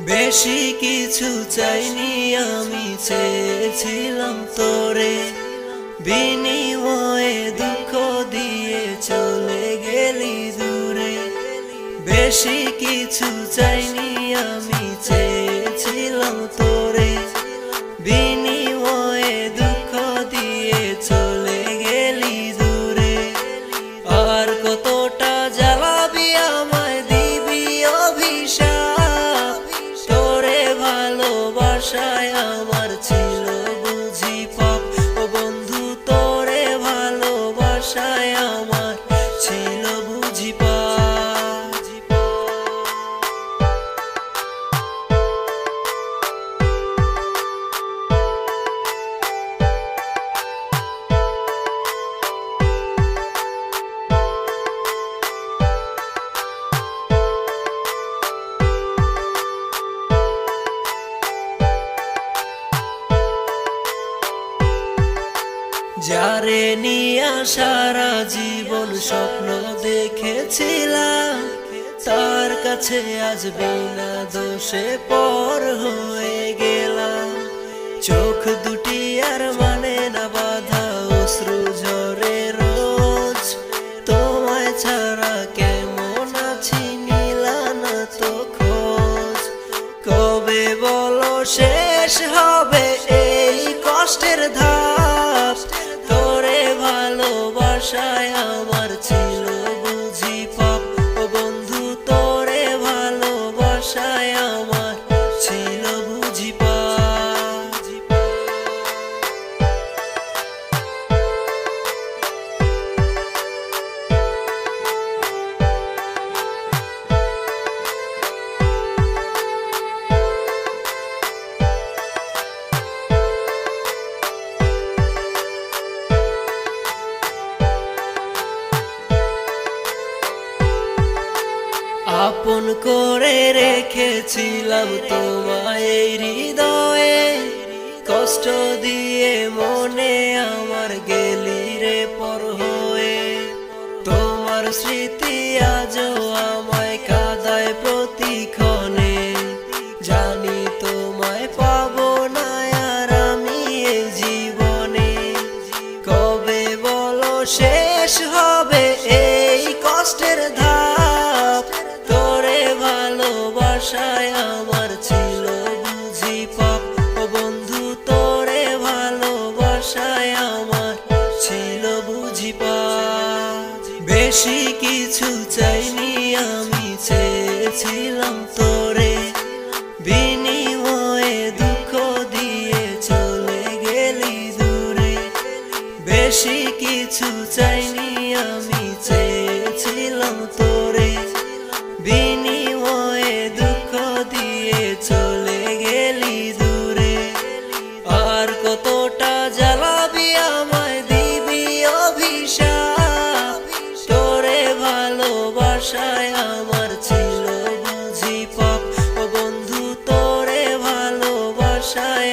বেশি কিছু চাইনি আমি, চেয়েছিলাম তোরে। বিনিময়ে দুঃখ দিয়ে চলে গেলি দূরে। বেশি কিছু চাইনি আমি, চেয়েছিলাম তোরে। বিনিময়ে যারে নিয়ে সারা জীবন স্বপ্ন দেখেছিলাম। তার কাছে আজ বিনা দোষে পর হয়ে গেলাম। চোখ দুটি আর মানে না বাধা, অশ্রু ঝরে রোজ। তোমায় ছাড়া কেমন আছি নিলানা তো খোঁজ। কবে বলো শেষ হবে এই কষ্টের ধাপ আপন করে রেখেছিলাম তোমায় হৃদয়ে। কষ্ট দিয়ে মনে আমার গেলি রে পর হয়ে। তোমার স্মৃতি আজও আমায় কাদায় প্রতিক্ষণে। জানি তোমায় পাবো না আর আমি এই জীবনে। কবে বলো শেষ হবে ভালোবাসায় আমার ছিল বুঝি পাপ। ও বন্ধু, তোরে ভালোবাসায় আমার ছিল বুঝি পাপ। বেশি কিছু চাইনি, আমি চেয়েছিলাম তোরে। বিনিময়ে দুঃখ দিয়ে চলে গেলি দূরে। বেশি কিছু চাইনি আশায় আমার ছিল বুঝি পাপ। ও বন্ধু তোরে ভালোবাসায়